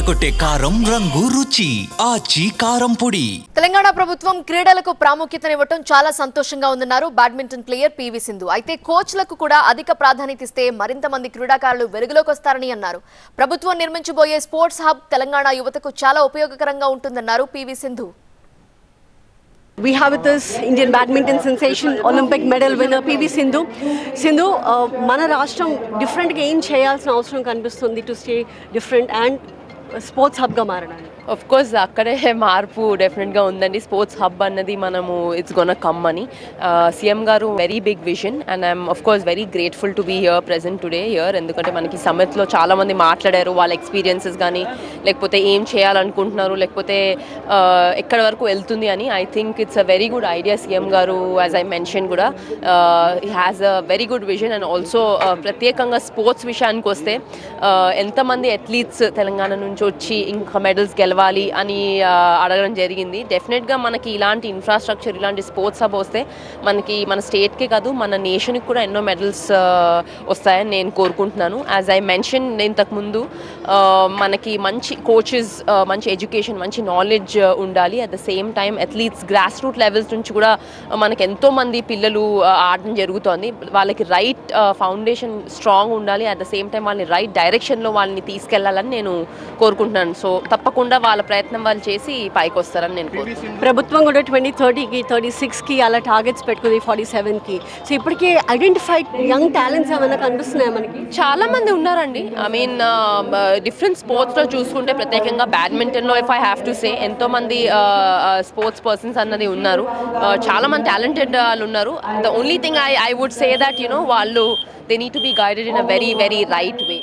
కారం రంగు రుచి ఆచి కారం పొడి. తెలంగాణ ప్రభుత్వం క్రీడలకు ప్రాముఖ్యతనివ్వటం చాలా సంతోషంగా ఉందన్నారు బ్యాడ్మింటన్ ప్లేయర్ పివి సింధు. అయితే కోచ్లకు కూడా అధిక ప్రాధాన్యత ఇస్తే మరింత మంది క్రీడాకారులు వెలుగులోకి వస్తారని అన్నారు. ప్రభుత్వం నిర్మించబోయే స్పోర్ట్స్ హబ్ తెలంగాణ యువతకు చాలా ఉపయోగకరంగా ఉంటుందన్నారు PV Sindhu. We have with us Indian badminton sensation, Olympic medal winner PV Sindhu. Sindhu మన రాష్ట్రం డిఫరెంట్గా ఏం చేయాల్సిన అవసరం కనిపిస్తుంది to stay different and sports హబ్గా మారడానికి ఆఫ్ కోర్స్ అక్కడే మార్పు డెఫినెట్గా ఉందండి. స్పోర్ట్స్ హబ్ అన్నది మనము ఇట్స్ గొన కమ్ అని. సీఎం గారు very big vision and I'm of course very grateful to be here present today here ఎందుకంటే మనకి సమ్మిట్లో చాలామంది మాట్లాడారు వాళ్ళ ఎక్స్పీరియన్సెస్ కానీ లేకపోతే ఏం చేయాలనుకుంటున్నారు లేకపోతే ఎక్కడి వరకు వెళ్తుంది అని. I think it's a very good idea CM గారు యాజ్ ఐ మెన్షన్ కూడా. He has a very good vision and also ప్రత్యేకంగా స్పోర్ట్స్ విషయానికి వస్తే ఎంతమంది అథ్లీట్స్ తెలంగాణ నుంచి వచ్చి ఇంకా మెడల్స్ గెలవాలి అని అడగడం జరిగింది. డెఫినెట్గా మనకి ఇలాంటి ఇన్ఫ్రాస్ట్రక్చర్ ఇలాంటి స్పోర్ట్స్ హబ్ వస్తే మనకి మన స్టేట్కే కాదు మన నేషన్కి కూడా ఎన్నో మెడల్స్ వస్తాయని నేను కోరుకుంటున్నాను. యాజ్ ఐ మెన్షన్ ఇంతకుముందు మనకి మంచి కోచెస్ మంచి ఎడ్యుకేషన్ మంచి నాలెడ్జ్ ఉండాలి. At the same time athletes grass root levels నుంచి కూడా మనకి ఎంతోమంది పిల్లలు ఆడడం జరుగుతోంది. వాళ్ళకి రైట్ ఫౌండేషన్ స్ట్రాంగ్ ఉండాలి. అట్ ద సేమ్ టైం వాళ్ళని రైట్ డైరెక్షన్లో వాళ్ళని తీసుకెళ్ళాలని నేను కోరుకుంటున్నాను. సో తప్పకుండా వాళ్ళ ప్రయత్నం వాళ్ళు చేసి పైకి వస్తారని నేను కోరుకుంటున్నాను. ప్రభుత్వం కూడా ట్వంటీ థర్టీకి థర్టీ సిక్స్కి అలా టార్గెట్స్ పెట్టుకుంది ఫార్టీ సెవెన్కి. సో ఇప్పటికే ఐడెంటిఫైడ్ యంగ్ టాలెంట్స్ ఏమైనా కనిపిస్తున్నాయి మనకి? చాలా మంది ఉన్నారండి. ఐ మీన్ డిఫరెంట్ స్పోర్ట్స్లో చూసుకుంటే ప్రత్యేకంగా బ్యాడ్మింటన్లో if I have to say ఎంతో మంది స్పోర్ట్స్ పర్సన్స్ అన్నది ఉన్నారు. చాలా మంది టాలెంటెడ్ వాళ్ళు ఉన్నారు. The only thing I I would say that you know వాళ్ళు they need to be guided in a very very right way